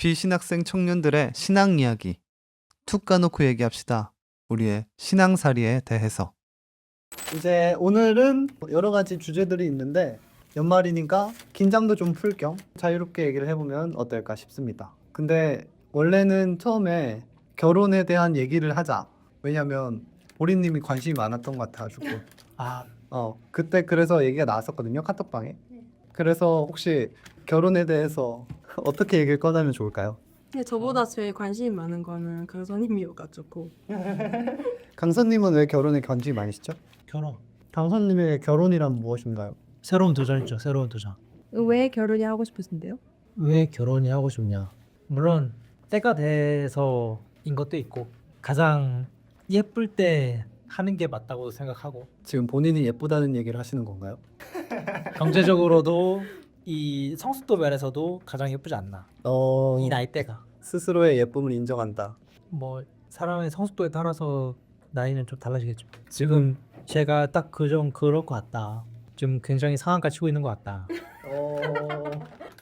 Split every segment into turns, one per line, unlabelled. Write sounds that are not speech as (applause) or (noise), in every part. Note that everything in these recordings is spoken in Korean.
비신학생 청년들의 신앙 이야기 툭 까놓고 얘기합시다. 우리의 신앙살이에 대해서. 이제 오늘은 여러 가지 주제들이 있는데 연말이니까 긴장도 좀 풀 겸 자유롭게 얘기를 해보면 어떨까 싶습니다. 근데 원래는 처음에 결혼에 대한 얘기를 하자. 왜냐면 보리님이 관심이 많았던 것 같아가지고.
아,
어 그때 그래서 얘기가 나왔었거든요 카톡방에. 그래서 혹시 결혼에 대해서 어떻게 얘기를 꺼내면 좋을까요?
근데 저보다 제일 관심이 많은 거는 강선님이어가지고 (laughs)
강선님은 왜 결혼에 관심이 많으시죠?
결혼.
강선님의 결혼이란 무엇인가요?
새로운 도전이죠. 새로운 도전.
왜 결혼이 하고 싶으신데요?
왜 결혼이 하고 싶냐? 물론 때가 돼서인 것도 있고 가장 예쁠 때 하는 게 맞다고 생각하고
지금 본인이 예쁘다는 얘기를 하시는 건가요?
경제적으로도 이 성숙도 면에서도 가장 예쁘지 않나.
어
이 나이 때가
스스로의 예쁨을 인정한다.
뭐 사람의 성숙도에 따라서 나이는 좀 달라지겠죠. 지금 제가 딱 그정 그럴 것 같다. 지금 굉장히 상한가 치고 있는 것 같다.
어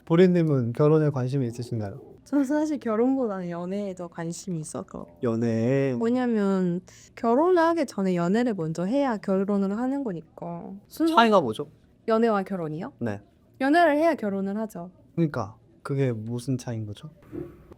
보리님은 결혼에 관심이 있으신가요?
저는 사실 결혼보다는 연애에 더 관심이 있어서
연애에
왜냐면 결혼을 하기 전에 연애를 먼저 해야 결혼을 하는 거니까 순서
차이가 뭐죠?
연애와 결혼이요?
네.
연애를 해야 결혼을 하죠
그러니까 그게 무슨 차이인 거죠?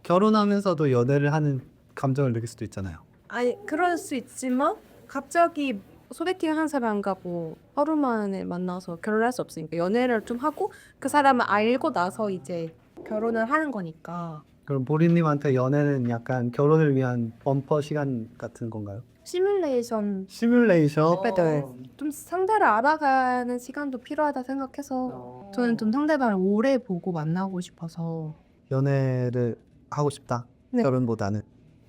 결혼하면서도 연애를 하는 감정을 느낄 수도 있잖아요.
아니 그럴 수 있지만 갑자기 소개팅 한 사람과 뭐 하루 만에 만나서 결혼할 수 없으니까 연애를 좀 하고 그 사람을 알고 나서 이제 결혼을 하는 거니까
그럼 보리님한테 연애는 약간 결혼을 위한 범퍼 시간 같은 건가요?
시뮬레이션
시뮬레이션.
네. 좀 상대를 알아가는 시간도 필요하다 생각해서 저는 좀 상대방을 오래 보고 만나고 싶어서
연애를 하고 싶다.
네.
결혼보다는.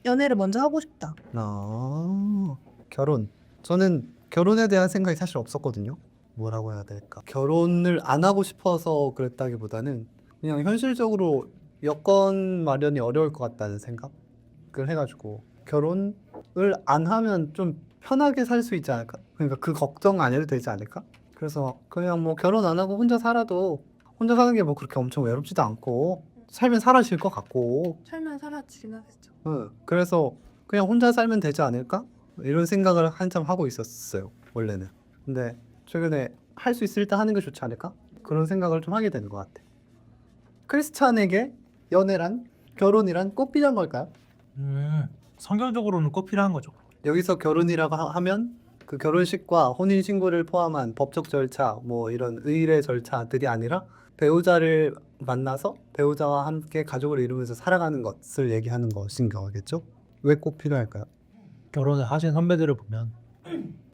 연애를 먼저 하고 싶다.
어, 결혼. 저는 결혼에 대한 생각이 사실 없었거든요. 뭐라고 해야 될까? 결혼을 안 하고 싶어서 그랬다기보다는 그냥 현실적으로 여건 마련이 어려울 것 같다는 생각을 해가지고 결혼을 안 하면 좀 편하게 살 수 있지 않을까? 그러니까 그 걱정 안 해도 되지 않을까? 그래서 그냥 뭐 결혼 안 하고 혼자 살아도 혼자 사는 게 뭐 그렇게 엄청 외롭지도 않고 살면 사라질 것 같고
살면 사라지긴 하겠죠.
응, 그래서 그냥 혼자 살면 되지 않을까? 이런 생각을 한참 하고 있었어요, 원래는. 근데 최근에 할 수 있을 때 하는 게 좋지 않을까? 그런 생각을 좀 하게 되는 것 같아. 크리스찬에게 연애란, 결혼이란 꼭 필요한 걸까요?
음, 성경적으로는 꼭 필요한 거죠.
여기서 결혼이라고 하- 하면 그 결혼식과 혼인 신고를 포함한 법적 절차, 뭐 이런 의례 절차들이 아니라 배우자를 만나서 배우자와 함께 가족을 이루면서 살아가는 것을 얘기하는 것인 거겠죠? 왜 꼭 필요할까요?
결혼을 하신 선배들을 보면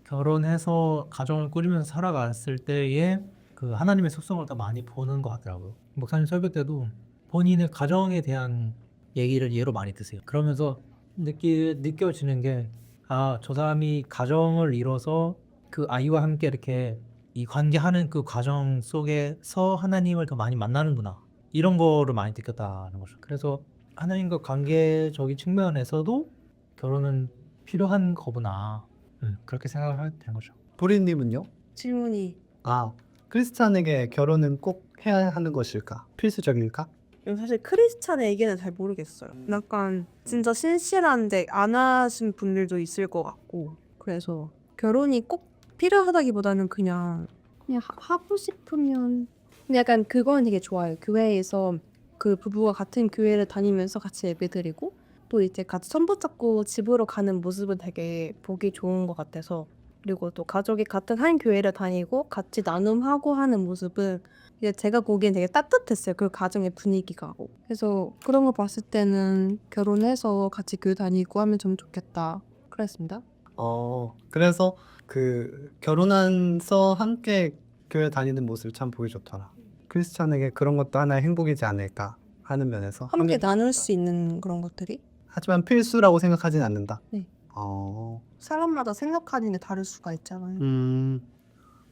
결혼해서 가정을 꾸리면서 살아갔을 때의 그 하나님의 속성을 더 많이 보는 것 같더라고요. 목사님 설교 때도 본인의 가정에 대한 얘기를 예로 많이 드세요. 그러면서 느끼, 느껴지는 게 아, 저 사람이 가정을 이뤄서 그 아이와 함께 이렇게 이 관계하는 그 과정 속에서 하나님을 더 많이 만나는구나. 이런 거를 많이 느꼈다는 거죠. 그래서 하나님과 관계적인 측면에서도 결혼은 필요한 거구나. 음, 그렇게 생각을 하게 되는 거죠.
보리님은요?
질문이
아, 크리스찬에게 결혼은 꼭 해야 하는 것일까? 필수적일까?
사실 크리스찬에게는 잘 모르겠어요. 약간 진짜 신실한데 안 하신 분들도 있을 것 같고 그래서 결혼이 꼭 필요하다기보다는 그냥 그냥 하, 고 싶으면 근데 약간 그건 되게 좋아요. 교회에서 그 부부가 같은 교회를 다니면서 같이 예배드리고 또 이제 같이 손 붙잡고 집으로 가는 모습은 되게 보기 좋은 것 같아서 그리고 또 가족이 같은 한 교회를 다니고 같이 나눔하고 하는 모습은 이제 제가 보기엔 되게 따뜻했어요. 그 가정의 분위기가. 그래서 그런 거 봤을 때는 결혼해서 같이 교회 다니고 하면 좀 좋겠다. 그랬습니다.
어, 그래서 그 결혼해서 함께 교회 다니는 모습 참 보기 좋더라. 크리스찬에게 그런 것도 하나의 행복이지 않을까 하는 면에서
함께 나눌 수 있는 그런 것들이
하지만 필수라고 생각하진 않는다.
네.
어,
사람마다 생각하는 게 다를 수가 있잖아요.
음,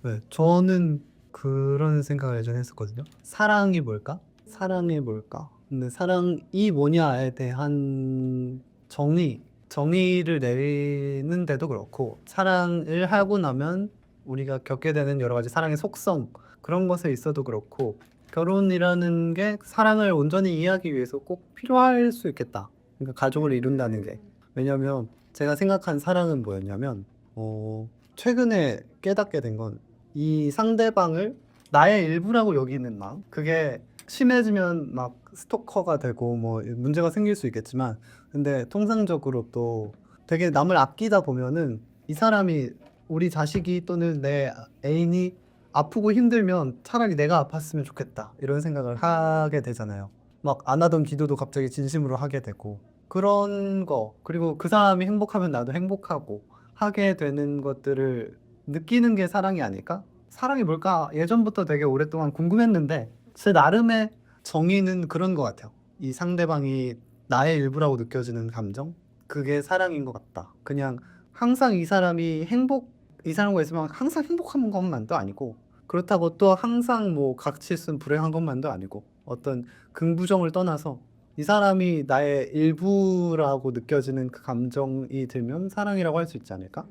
네, 저는 그런 생각을 예전에 했었거든요. 사랑이 뭘까? 사랑이 뭘까? 근데 사랑이 뭐냐에 대한 정의, 정의를 내리는데도 그렇고, 사랑을 하고 나면 우리가 겪게 되는 여러 가지 사랑의 속성, 그런 것에 있어도 그렇고, 결혼이라는 게 사랑을 온전히 이해하기 위해서 꼭 필요할 수 있겠다. 그러니까 가족을 이룬다는 게. 왜냐면 제가 생각한 사랑은 뭐였냐면 어, 최근에 깨닫게 된 건 이 상대방을 나의 일부라고 여기는 마음. 그게 심해지면 막 스토커가 되고 뭐 문제가 생길 수 있겠지만 근데 통상적으로 또 되게 남을 아끼다 보면은 이 사람이 우리 자식이 또는 내 애인이 아프고 힘들면 차라리 내가 아팠으면 좋겠다 이런 생각을 하게 되잖아요. 막 안 하던 기도도 갑자기 진심으로 하게 되고 그런 거 그리고 그 사람이 행복하면 나도 행복하고 하게 되는 것들을 느끼는 게 사랑이 아닐까? 사랑이 뭘까? 예전부터 되게 오랫동안 궁금했는데 제 나름의 정의는 그런 것 같아요. 이 상대방이 나의 일부라고 느껴지는 감정 그게 사랑인 것 같다. 그냥 항상 이 사람이 행복 이 사람과 있으면 항상 행복한 것만도 아니고 그렇다고 또 항상 뭐 있으면 불행한 것만도 아니고 어떤 긍부정을 떠나서 이 사람이 나의 일부라고 느껴지는 그 감정이 들면 사랑이라고 할 수 있지 않을까?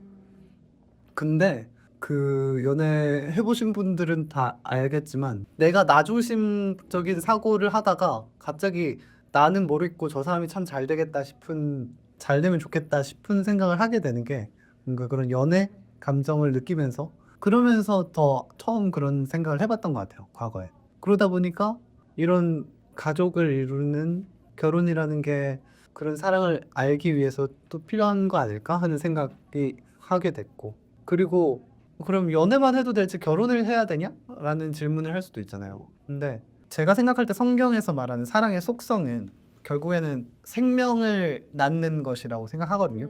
근데 그 연애 해보신 분들은 다 알겠지만 내가 나조심적인 사고를 하다가 갑자기 나는 모르겠고 저 사람이 참 잘 되겠다 싶은 잘 되면 좋겠다 싶은 생각을 하게 되는 게 뭔가 그런 연애 감정을 느끼면서 그러면서 더 처음 그런 생각을 해봤던 것 같아요 과거에 그러다 보니까 이런 가족을 이루는 결혼이라는 게 그런 사랑을 알기 위해서 또 필요한 거 아닐까 하는 생각이 하게 됐고 그리고 그럼 연애만 해도 될지 결혼을 해야 되냐? 라는 질문을 할 수도 있잖아요. 근데 제가 생각할 때 성경에서 말하는 사랑의 속성은 결국에는 생명을 낳는 것이라고 생각하거든요.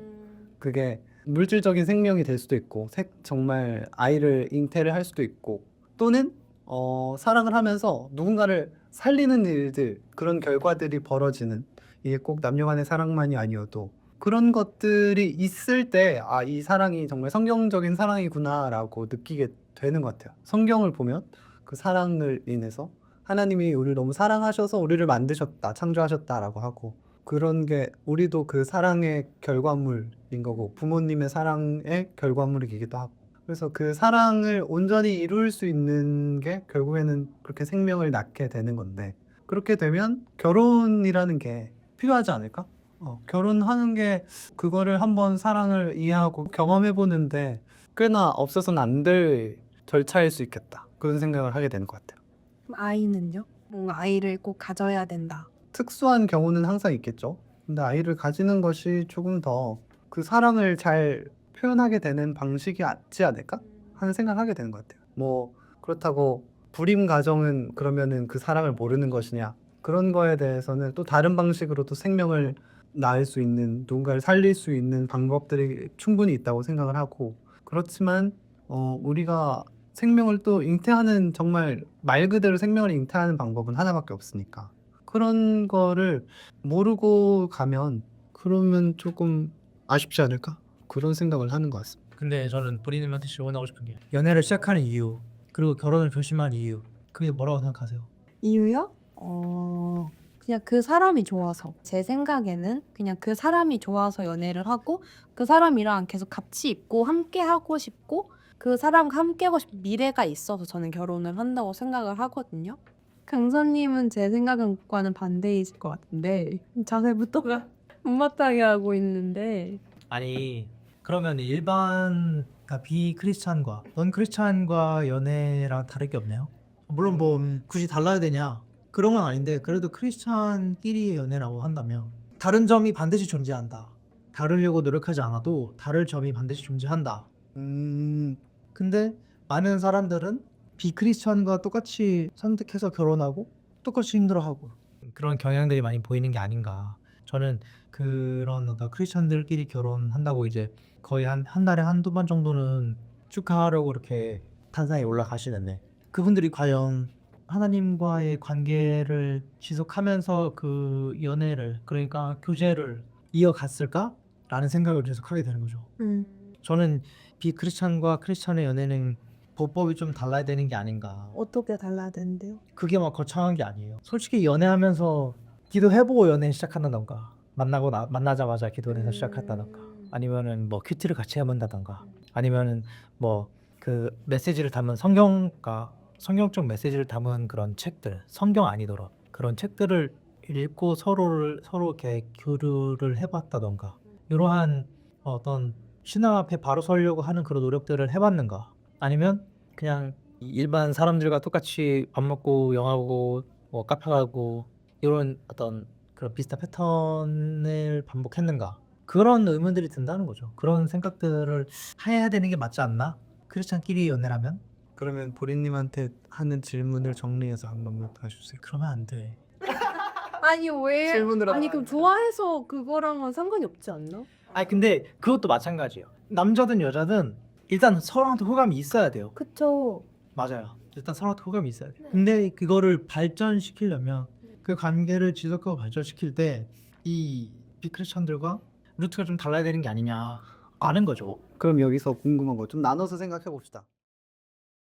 그게 물질적인 생명이 될 수도 있고 색- 정말 아이를 잉태를 할 수도 있고 또는 어, 사랑을 하면서 누군가를 살리는 일들 그런 결과들이 벌어지는 이게 꼭 남녀 간의 사랑만이 아니어도 그런 것들이 있을 때 아 이 사랑이 정말 성경적인 사랑이구나라고 느끼게 되는 것 같아요. 성경을 보면 그 사랑을 인해서 하나님이 우리를 너무 사랑하셔서 우리를 만드셨다, 창조하셨다라고 하고 그런 게 우리도 그 사랑의 결과물인 거고 부모님의 사랑의 결과물이기도 하고 그래서 그 사랑을 온전히 이룰 수 있는 게 결국에는 그렇게 생명을 낳게 되는 건데 그렇게 되면 결혼이라는 게 필요하지 않을까? 어, 결혼하는 게 그거를 한번 사랑을 이해하고 경험해 보는데 꽤나 없어서는 안 될 절차일 수 있겠다 그런 생각을 하게 되는 것 같아요.
그럼 아이는요? 뭔가 아이를 꼭 가져야 된다.
특수한 경우는 항상 있겠죠. 근데 아이를 가지는 것이 조금 더 그 사랑을 잘 표현하게 되는 방식이 낫지 않을까? 하는 생각을 하게 되는 것 같아요. 뭐 그렇다고 불임 가정은 그러면은 그 사랑을 모르는 것이냐? 그런 거에 대해서는 또 다른 방식으로 또 생명을 낳을 수 있는 누군가를 살릴 수 있는 방법들이 충분히 있다고 생각을 하고. 그렇지만 어, 우리가 생명을 또 잉태하는 정말 말 그대로 생명을 잉태하는 방법은 하나밖에 없으니까. 그런 거를 모르고 가면 그러면 조금 아쉽지 않을까 그런 생각을 하는 것 같습니다.
근데 저는 브리님한테 질문하고 싶은 게 연애를 시작하는 이유 그리고 결혼을 결심한 이유 그게 뭐라고 생각하세요?
이유요? 어 그냥 그 사람이 좋아서 제 생각에는 그냥 그 사람이 좋아서 연애를 하고 그 사람이랑 계속 같이 있고 함께 하고 싶고 그 사람과 함께 하고 싶은 미래가 있어서 저는 결혼을 한다고 생각을 하거든요. 강선님은 제 생각과는 반대이실 것 같은데 자세부터가 (laughs) 못마땅해 하고 있는데
아니 그러면 일반 그러니까 비크리스찬과 넌 크리스찬과 연애랑 다를 게 없나요? 물론 뭐 굳이 달라야 되냐 그런 건 아닌데 그래도 크리스찬끼리 연애라고 한다면 다른 점이 반드시 존재한다. 다르려고 노력하지 않아도 다를 점이 반드시 존재한다.
음,
근데 많은 사람들은 비크리스천과 똑같이 선택해서 결혼하고 똑같이 힘들어하고 그런 경향들이 많이 보이는 게 아닌가. 저는 그런 어떤 크리스천들끼리 결혼한다고 이제 거의 한, 한 달에 한두 번 정도는 축하하려고 이렇게 탄상에 올라가시는데 그분들이 과연 하나님과의 관계를 지속하면서 그 연애를 그러니까 교제를 이어갔을까? 라는 생각을 계속 하게 되는 거죠.
음.
저는 비크리스찬과 크리스찬의 연애는 보법이 좀 달라야 되는 게 아닌가.
어떻게 달라야 되는데요?
그게 막 거창한 게 아니에요. 솔직히 연애하면서 기도해보고 연애 시작한다던가 만나고 나, 만나자마자 기도해서 시작했다던가 아니면은 뭐 큐티를 같이 해본다던가 아니면은 뭐 그 메시지를 담은 성경과 성경적 메시지를 담은 그런 책들, 성경 아니더라 그런 책들을 읽고 서로를 서로 이렇게 교류를 해봤다던가 이러한 어떤 신앙 앞에 바로 서려고 하는 그런 노력들을 해봤는가? 아니면 그냥 일반 사람들과 똑같이 밥 먹고 영화 보고 뭐 카페 가고 이런 어떤 그런 비슷한 패턴을 반복했는가? 그런 의문들이 든다는 거죠. 그런 생각들을 해야 되는 게 맞지 않나? 크리스찬끼리 연애라면?
그러면 보리님한테 하는 질문을 정리해서 한 번만 더 해주세요.
그러면 안 돼. (laughs)
아니 왜?
질문을
아니 그럼 좋아해서 그거랑은 상관이 없지 않나?
아니 근데 그것도 마찬가지예요. 남자든 여자든 일단 서로한테 호감이 있어야 돼요.
그쵸.
맞아요. 일단 서로한테 호감이 있어야 돼요. 근데 그거를 발전시키려면 그 관계를 지속하고 발전시킬 때 이 비크리스천들과 루트가 좀 달라야 되는 게 아니냐 아는 거죠.
그럼 여기서 궁금한 거 좀 나눠서 생각해 봅시다.